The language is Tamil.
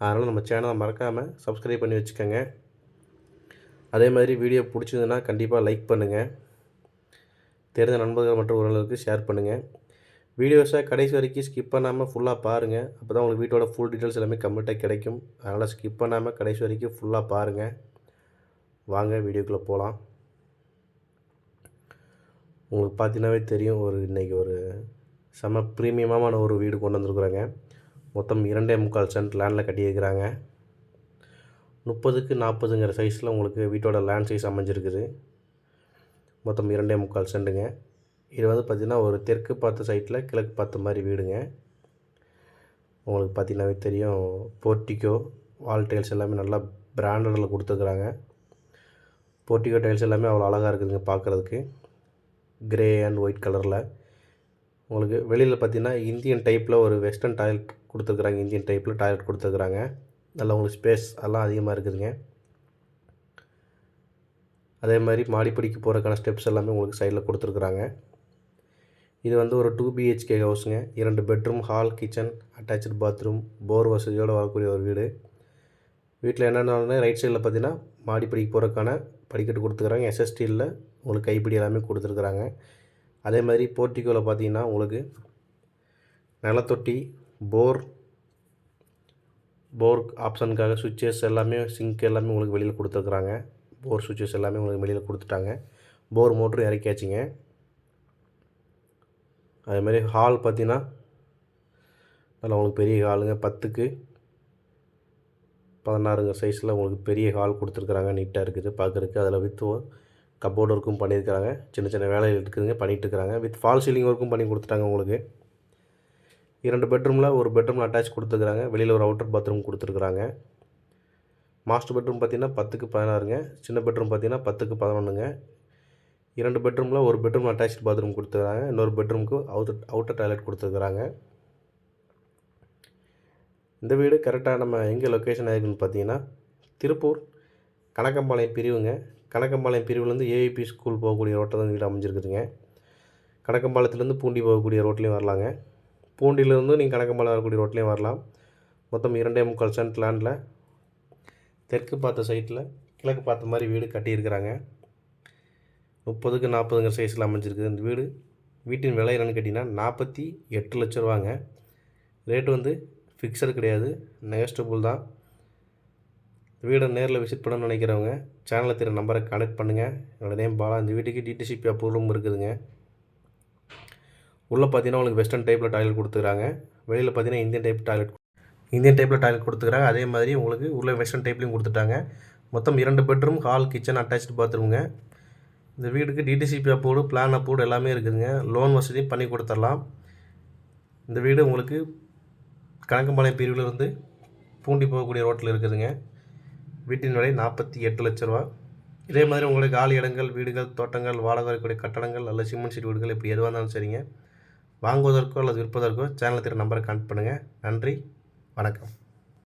அதனால் நம்ம சேனலை மறக்காமல் சப்ஸ்கிரைப் பண்ணி வச்சுக்கோங்க. அதே மாதிரி வீடியோ பிடிச்சிருந்ததுன்னா கண்டிப்பாக லைக் பண்ணுங்கள் தெரிந்த நண்பர்கள் மற்றும் உறவுகளுக்கு ஷேர் பண்ணுங்கள் வீடியோஸை கடைசி வரைக்கும் ஸ்கிப் பண்ணாமல் ஃபுல்லாக பாருங்கள் அப்போ தான் உங்களுக்கு வீட்டோட ஃபுல் டீட்டெயில்ஸ் எல்லாமே கம்ப்ளீட்டாக கிடைக்கும். அதனால் ஸ்கிப் பண்ணாமல் கடைசி வரைக்கும் ஃபுல்லாக பாருங்கள் வாங்க வீடியோக்குள்ளே போகலாம் உங்களுக்கு பார்த்தீங்கன்னாவே தெரியும் ஒரு இன்றைக்கி ஒரு செம ப்ரீமியமான ஒரு வீடு கொண்டு வந்திருக்குறாங்க. மொத்தம் இரண்டே முக்கால் சென்ட் லேண்டில் கட்டியிருக்கிறாங்க. முப்பதுக்கு நாற்பதுங்கிற சைஸில் உங்களுக்கு வீட்டோட லேண்ட் சைஸ் அமைஞ்சிருக்குது. மொத்தம் இரண்டே முக்கால் சென்ட்டுங்க இது வந்து பார்த்திங்கன்னா ஒரு தெற்கு பார்த்த சைட்டில் கிழக்கு பார்த்த மாதிரி வீடுங்க. உங்களுக்கு பார்த்திங்கனாவே தெரியும் போர்ட்டிகோ வால் டைல்ஸ் எல்லாமே நல்லா பிராண்டடில் கொடுத்துருக்குறாங்க. போர்ட்டிகோ டைல்ஸ் எல்லாமே அவ்வளோ அழகாக இருக்குதுங்க பார்க்குறதுக்கு. க்ரே அண்ட் ஒயிட் கலரில் உங்களுக்கு வெளியில் பார்த்தீங்கன்னா இந்தியன் டைப்பில் ஒரு வெஸ்டர்ன் டாய்லெட் கொடுத்துருக்குறாங்க. இந்தியன் டைப்பில் டாய்லெட் கொடுத்துருக்குறாங்க. நல்லா உங்களுக்கு ஸ்பேஸ் எல்லாம் அதிகமாக இருக்குதுங்க. அதே மாதிரி மாடிப்படிக்கு போகிறதுக்கான ஸ்டெப்ஸ் எல்லாமே உங்களுக்கு சைடில் கொடுத்துருக்குறாங்க. இது வந்து ஒரு டூ பிஹெச்கே ஹவுஸுங்க இரண்டு bedroom hall kitchen attach bathroom bore வசதியோடு வரக்கூடிய ஒரு வீடு. வீட்டில் என்னென்ன ரைட் சைடில் பார்த்தீங்கன்னா மாடிப்படிக்கு போகிறதுக்கான படிக்கட்டு கொடுத்துருக்குறாங்க. எஸ்எஸ்டியில் உங்களுக்கு கைப்பிடி எல்லாமே கொடுத்துருக்குறாங்க. அதே மாதிரி போர்ட்டிகோவில் பார்த்தீங்கன்னா உங்களுக்கு நிலத்தொட்டி போர் போர் ஆப்ஷனுக்காக சுவிட்சஸ் எல்லாமே சிங்க் எல்லாமே உங்களுக்கு வெளியில் கொடுத்துருக்குறாங்க. போர் சுவிட்சஸ் எல்லாமே உங்களுக்கு வெளியில் கொடுத்துட்டாங்க. போர் மோட்ரு இறக்கியாச்சுங்க. அதேமாதிரி ஹால் பார்த்தீங்கன்னா நல்லா உங்களுக்கு பெரிய ஹாலுங்க. பத்துக்கு பதினாறுங்க சைஸில் உங்களுக்கு பெரிய ஹால் கொடுத்துருக்குறாங்க. நீட்டாக இருக்குது பார்க்குறதுக்கு. அதில் வித் கப்போர்டு ஒர்க்கும் பண்ணியிருக்கிறாங்க. சின்ன சின்ன வேலைகள் இருக்குதுங்க பண்ணிகிட்டு இருக்கிறாங்க வித் ஃபால் சீலிங் ஒர்க்கும் பண்ணி கொடுத்துட்டாங்க உங்களுக்கு. இரண்டு பெட்ரூமில் ஒரு பெட்ரூம் அட்டாச் கொடுத்துருக்குறாங்க. வெளியில் ஒரு அவுட்டர் பாத்ரூம் கொடுத்துருக்குறாங்க. மாஸ்டர் பெட்ரூம் பார்த்திங்கன்னா பத்துக்கு பதினாறுங்க. சின்ன பெட்ரூம் பார்த்திங்கன்னா பத்துக்கு பதினொன்றுங்க இரண்டு பெட்ரூமில் ஒரு பெட்ரூம் அட்டாச் பாத்ரூம் கொடுத்துருக்காங்க இன்னொரு பெட்ரூமுக்கு அவுட்டர் அவுட்டர் டாய்லெட் கொடுத்துருக்குறாங்க. இந்த வீடு கரெக்டாக நம்ம எங்கே லொக்கேஷன் ஆகிருக்குன்னு பார்த்தீங்கன்னா திருப்பூர் கணக்கம்பாளையம் பிரிவுங்க. கணக்கம்பாளையம் பிரிவுலேருந்து ஏஐபி ஸ்கூல் போகக்கூடிய ரோட்டில் தான் வீடு அமைஞ்சிருக்குதுங்க. கணக்கம்பாளையத்துலேருந்து பூண்டி போகக்கூடிய ரோட்லேயும் வரலாங்க. பூண்டியிலேருந்து நீங்கள் கணக்கம்பாளையம் வரக்கூடிய ரோட்லேயும் வரலாம். மொத்தம் இரண்டே முக்கால் சென்ட் லேண்டில் தெற்கு பார்த்த சைட்டில் கிழக்கு பார்த்த மாதிரி வீடு கட்டியிருக்கிறாங்க. முப்பதுக்கு நாற்பதுங்கிற சைஸில் அமைஞ்சிருக்குது இந்த வீடு. வீட்டின் விலை என்னென்னு கேட்டிங்கன்னா நாற்பத்தி எட்டு லட்ச ரூபாங்க. ரேட்டு வந்து ஃபிக்ஸடு கிடையாது. நெகஸ்டபுள் தான். வீடை நேரில் விசிட் பண்ணணும்னு நினைக்கிறவங்க சேனலை தெரிய நம்பரை கனெக்ட் பண்ணுங்கள் என்னோடய நேம் பாலா. இந்த வீட்டுக்கு டிடிசிபி அப்ரூவலும் இருக்குதுங்க. உள்ளே பார்த்தீங்கன்னா உங்களுக்கு வெஸ்டர்ன் டைப்பில் டாய்லெட் கொடுத்துக்கிறாங்க. வெளியில் பார்த்தீங்கன்னா இந்தியன் டைப் டாய்லெட் இந்தியன் டைப்பில் டாய்லெட் கொடுத்துக்கிறாங்க. அதே மாதிரி உங்களுக்கு உள்ள வெஸ்டர்ன் டைப்லையும் கொடுத்துட்டாங்க. மொத்தம் இரண்டு பெட்ரூம் ஹால் கிச்சன் அட்டாச்சு பாத்ரூமுங்க இந்த வீட்டுக்கு டிடிசிபி அப்போடு பிளான் அப்போடு எல்லாமே இருக்குதுங்க. லோன் வசதியும் பண்ணி கொடுத்துடலாம். இந்த வீடு உங்களுக்கு கணக்கம்பாளையம் பிரிவில் இருந்து பூண்டி போகக்கூடிய ரோட்டில் இருக்குதுங்க. வீட்டின் விலை நாற்பத்தி எட்டு லட்ச ரூபா. இதே மாதிரி உங்களுக்கு காலி இடங்கள் வீடுகள் தோட்டங்கள் வாடகை வரக்கூடிய கட்டடங்கள் அல்லது சிமெண்ட் சீட் வீடுகள் இப்படி எதுவாக இருந்தாலும் சரிங்க. வாங்குவதற்கோ அல்லது விற்பதற்கோ சேனல் திரு நம்பரை கனெக்ட் பண்ணுங்கள் நன்றி வணக்கம்.